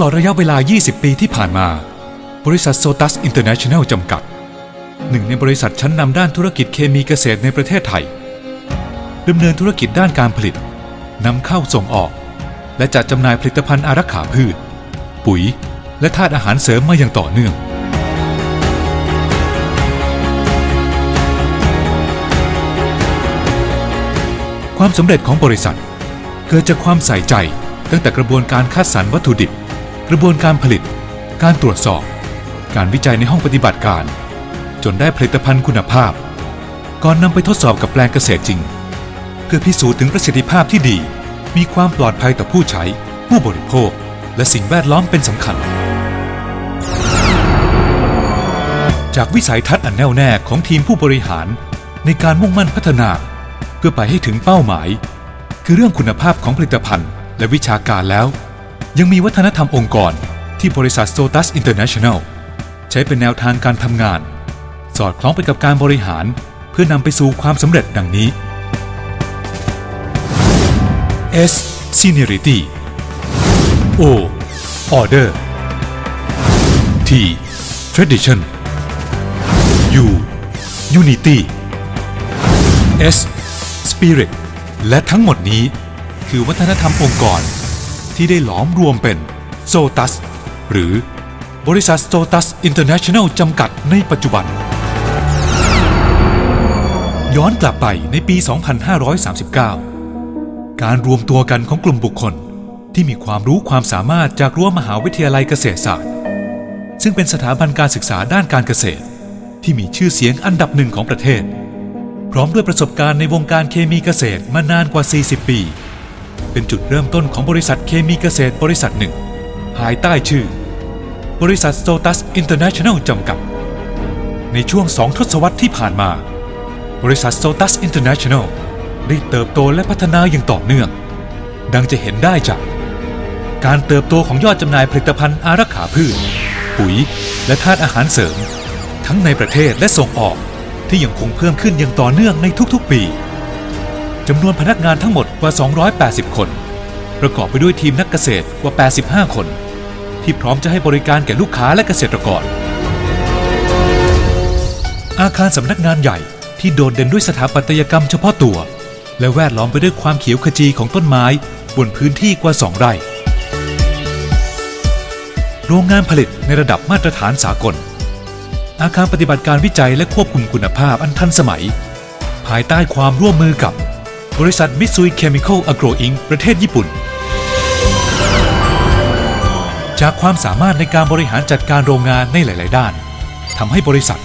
ลอดระยะเวลา 20 ปีที่ผ่านมา บริษัทโซตัสอินเตอร์เนชั่นแนลจำกัด หนึ่งในบริษัทชั้นนำด้านธุรกิจเคมีเกษตรในประเทศไทยดำเนินธุรกิจด้านการผลิตนำเข้าส่งออก และจัดจำหน่ายผลิตภัณฑ์อารักขาพืช ปุ๋ย และธาตุอาหารเสริมมาอย่างต่อเนื่อง ความสำเร็จของบริษัท เกิดจากความใส่ใจตั้งแต่กระบวนการคัดสรรวัตถุดิบ กระบวนการผลิต การตรวจสอบ การวิจัยในห้องปฏิบัติการ จนได้ผลิตภัณฑ์คุณภาพ ก่อนนำไปทดสอบกับแปลงเกษตรจริง เพื่อพิสูจน์ถึงประสิทธิภาพที่ดี มีความปลอดภัยต่อผู้ใช้ ผู้บริโภค และสิ่งแวดล้อมเป็นสำคัญ จากวิสัยทัศน์อันแน่วแน่ของทีมผู้บริหาร ในการมุ่งมั่นพัฒนา เพื่อไปให้ถึงเป้าหมาย คือเรื่องคุณภาพของผลิตภัณฑ์ และวิชาการแล้ว ยังมีวัฒนธรรมองค์กรที่บริษัท Sotus International ใช้เป็นแนวทางการทำงาน สอดคล้องไปกับการบริหาร เพื่อนำไปสู่ความสำเร็จดังนี้ S Seniority O Order T Tradition U Unity S Spirit และทั้งหมดนี้คือวัฒนธรรมองค์กร ที่ได้หลอมรวมเป็น Sotus หรือบริษัท Sotus International จำกัดในปัจจุบัน ย้อนกลับไปในปี 2539 การรวมตัวกันของกลุ่มบุคคลที่มีความรู้ความสามารถจากรั้วมหาวิทยาลัยเกษตรศาสตร์ ซึ่งเป็นสถาบันการศึกษาด้านการเกษตร ที่มีชื่อเสียงอันดับหนึ่งของประเทศ พร้อมด้วยประสบการณ์ในวงการเคมีเกษตรมานานกว่า 40 ปี เป็นจุดเริ่มต้นของบริษัทเคมีเกษตรบริษัทหนึ่ง ภายใต้ชื่อ บริษัท Sotus International จำกัด ในช่วงสองทศวรรษที่ผ่านมา บริษัท Sotus International ได้เติบโตและพัฒนาอย่างต่อเนื่อง ดังจะเห็นได้จาก การเติบโตของยอดจำหน่ายผลิตภัณฑ์อารักขาพืช ปุ๋ย และธาตุอาหารเสริม ทั้งในประเทศและส่งออกที่ยังคงเพิ่มขึ้นอย่างต่อเนื่องในทุกๆปี จำนวนพนักงานทั้งหมดกว่า 280 คน ประกอบไปด้วยทีมนักเกษตรกว่า 85 คน ที่พร้อมจะให้บริการแก่ลูกค้าและเกษตรกร อาคารสำนักงานใหญ่ที่โดดเด่นด้วยสถาปัตยกรรมเฉพาะตัว และแวดล้อมไปด้วยความเขียวขจีของต้นไม้ บนพื้นที่กว่า 2 ไร่ โรงงานผลิตในระดับมาตรฐานสากล อาคารปฏิบัติการวิจัยและควบคุมคุณภาพอันทันสมัย ภายใต้ความร่วมมือกับ บริษัทมิตซุยเคมีคอลอ g โกรอิงประเทศญี่ปุ่น จากความสามารถในการบริหารจัดการโรงงานในหลาย ๆ ด้านทำให้บริษัท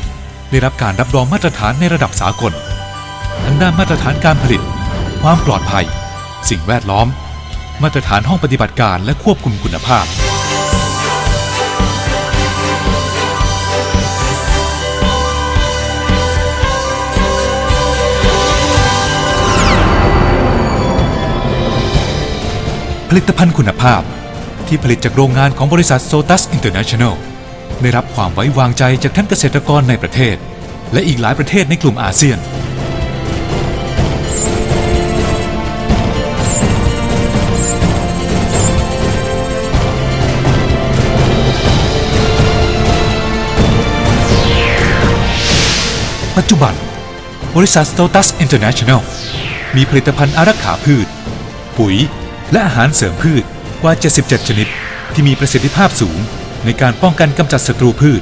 ได้รับการรับรองมาตรฐานในระดับสากล ทั้งด้านมาตรฐานการผลิต ความปลอดภัย สิ่งแวดล้อม มาตรฐานห้องปฏิบัติการและควบคุมคุณภาพ ลิตภัณฑ์คุณภาพ ที่ผลิตจากโรงงานของบริษัท Sotus International ได้รับความไว้วางใจจากท่านเกษตรกรในประเทศ และอีกหลายประเทศในกลุ่มอาเซียน ปัจจุบัน บริษัท Sotus International มีผลิตภัณฑ์อารักขาพืช ปุ๋ย และอาหารเสริมพืชกว่า 77 ชนิด ที่มีประสิทธิภาพสูงในการป้องกันกำจัดศัตรูพืช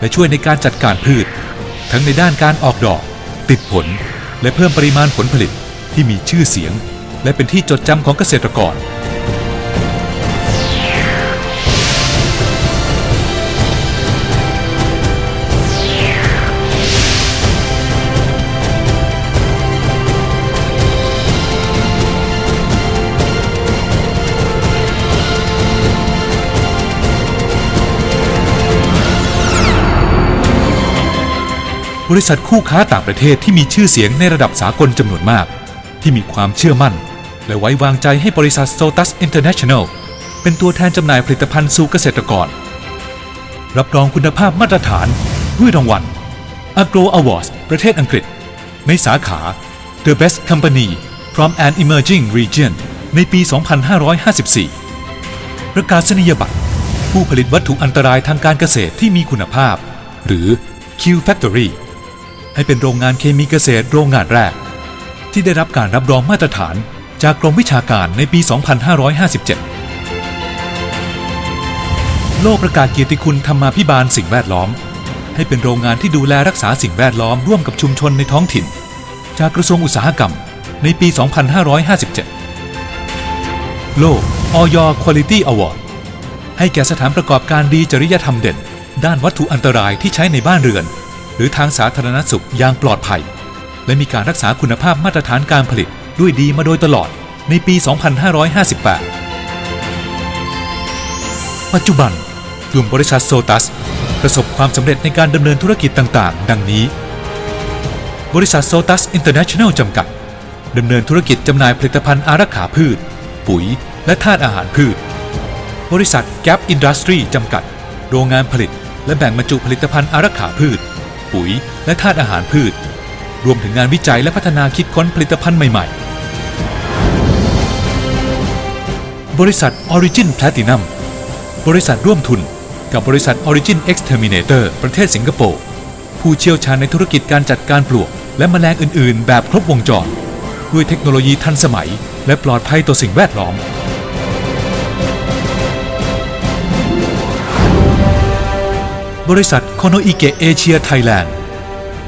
และช่วยในการจัดการพืช ทั้งในด้านการออกดอก ติดผล และเพิ่มปริมาณผลผลิตที่มีชื่อเสียง และเป็นที่จดจำของเกษตรกร บริษัทคู่ค้าต่างประเทศที่มีชื่อเสียงในระดับสากลจำนวนมาก ที่มีความเชื่อมั่น และไว้วางใจให้บริษัท Sotus International เป็นตัวแทนจำหน่ายผลิตภัณฑ์สู่เกษตรกร รับรองคุณภาพมาตรฐานด้วยรางวัล Agro Awards ประเทศอังกฤษ ในสาขา The Best Company from an Emerging Region ในปี 2554 ประกาศนียบัตร ผู้ผลิตวัตถุอันตรายทางการเกษตรที่มีคุณภาพ หรือ Q Factory ให้เป็นโรงงานเคมีเกษตรโรงงานแรก ที่ได้รับการรับรองมาตรฐานจากกรมวิชาการในปี 2557 โลกประกาศเกียรติคุณธรรมาภิบาลสิ่งแวดล้อม ให้เป็นโรงงานที่ดูแลรักษาสิ่งแวดล้อมร่วมกับชุมชนในท้องถิ่น จากกระทรวงอุตสาหกรรมในปี 2557 โลกออย Quality Award ให้แก่สถานประกอบการดีจริยธรรมเด่น ด้านวัตถุอันตรายที่ใช้ในบ้านเรือน หรือทางสาธารณสุขอย่างปลอดภัย และมีการรักษาคุณภาพมาตรฐานการผลิตด้วยดีมาโดยตลอดในปี 2558 ปัจจุบันกลุ่มบริษัทโซตัส ประสบความสำเร็จในการดำเนินธุรกิจต่าง ๆ ดังนี้ บริษัทโซตัสอินเตอร์เนชั่นแนลจำกัดดำเนินธุรกิจจำหน่ายผลิตภัณฑ์อารักขาพืช ปุ๋ย และธาตุอาหารพืช บริษัทแก p อินดัสทรีจำกัด โรงงานผลิต และแบ่งบรรจุผลิตภัณฑ์อารักขาพืช ปุ๋ย และธาตุอาหารพืช รวมถึงงานวิจัยและพัฒนาคิดค้นผลิตภัณฑ์ใหม่ ๆ บริษัท Origin Platinum บริษัทร่วมทุน กับบริษัท Origin Exterminator ประเทศสิงคโปร์ผู้เชี่ยวชาญในธุรกิจการจัดการปลวก และแมลงอื่น ๆ แบบครบวงจร ด้วยเทคโนโลยีทันสมัย และปลอดภัยต่อสิ่งแวดล้อม บริษัทโคโนอิเกะเอเชียไทยแลนด์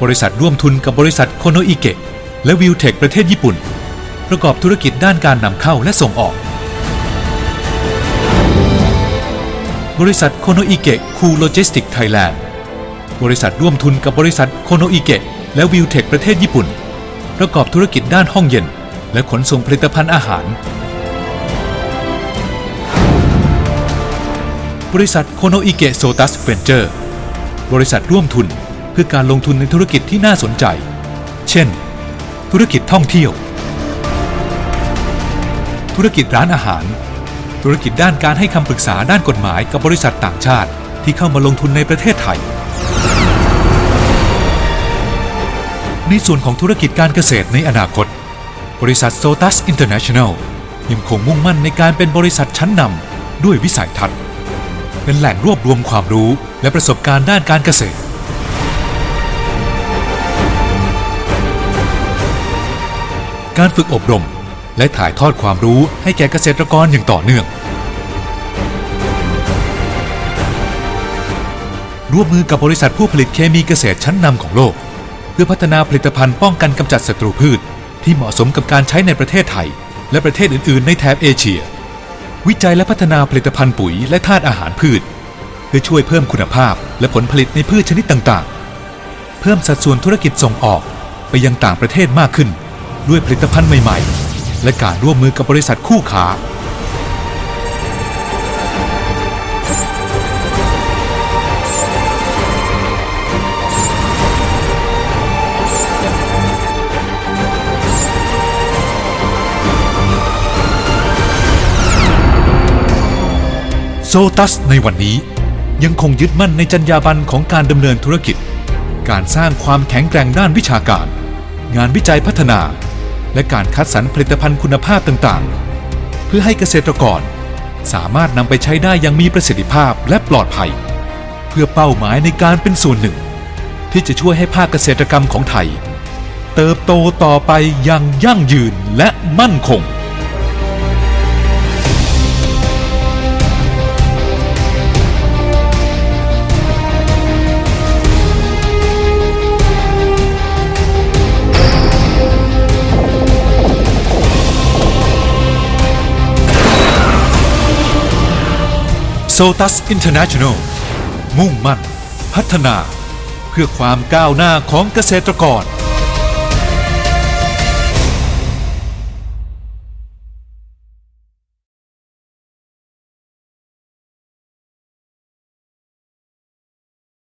บริษัทร่วมทุนกับบริษัทโคโนอิเกะและวิวเทคประเทศญี่ปุ่น ประกอบธุรกิจด้านการนำเข้าและส่งออก บริษัทโคโนอิเกะคูโลจิสติกไทยแลนด์ บริษัทร่วมทุนกับบริษัทโคโนอิเกะและวิวเทคประเทศญี่ปุ่น ประกอบธุรกิจด้านห้องเย็น และขนส่งผลิตภัณฑ์อาหาร บริษัทโคโนอิเกะโซตัสเวนเจอร์ บริษัทร่วมทุนเพื่อการลงทุนในธุรกิจที่น่าสนใจ เช่น ธุรกิจท่องเที่ยว ธุรกิจร้านอาหาร ธุรกิจด้านการให้คำปรึกษาด้านกฎหมายกับบริษัทต่างชาติที่เข้ามาลงทุนในประเทศไทย ในส่วนของธุรกิจการเกษตรในอนาคต บริษัทโซตัสอินเตอร์เนชั่นแนลยังคงมุ่งมั่นในการเป็นบริษัทชั้นนำด้วยวิสัยทัศน์ เป็นแหล่งรวบรวมความรู้และประสบการณ์ด้านการเกษตร การฝึกอบรม และถ่ายทอดความรู้ให้แก่เกษตรกรอย่างต่อเนื่อง ร่วมมือกับบริษัทผู้ผลิตเคมีเกษตรชั้นนำของโลก เพื่อพัฒนาผลิตภัณฑ์ป้องกันกำจัดศัตรูพืช ที่เหมาะสมกับการใช้ในประเทศไทย และประเทศอื่น ๆ ในแถบเอเชีย วิจัยและพัฒนาผลิตภัณฑ์ปุ๋ยและธาตุอาหารพืช เพื่อช่วยเพิ่มคุณภาพและผลผลิตในพืชชนิดต่างๆ เพิ่มสัดส่วนธุรกิจส่งออกไปยังต่างประเทศมากขึ้น ด้วยผลิตภัณฑ์ใหม่ ๆ และการร่วมมือกับบริษัทคู่ค้า โซตัสในวันนี้ยังคงยึดมั่นในจรรยาบรรณของการดำเนินธุรกิจ การสร้างความแข็งแกร่งด้านวิชาการ งานวิจัยพัฒนา และการคัดสรรผลิตภัณฑ์คุณภาพต่างๆ เพื่อให้เกษตรกร สามารถนำไปใช้ได้อย่างมีประสิทธิภาพและปลอดภัย เพื่อเป้าหมายในการเป็นส่วนหนึ่ง ที่จะช่วยให้ภาคเกษตรกรรมของไทย เติบโตต่อไปอย่างยั่งยืนและมั่นคง โซตัสอินเตอร์เนชั่นแนลมุ่งมั่น พัฒนา เพื่อความก้าวหน้าของเกษตรกร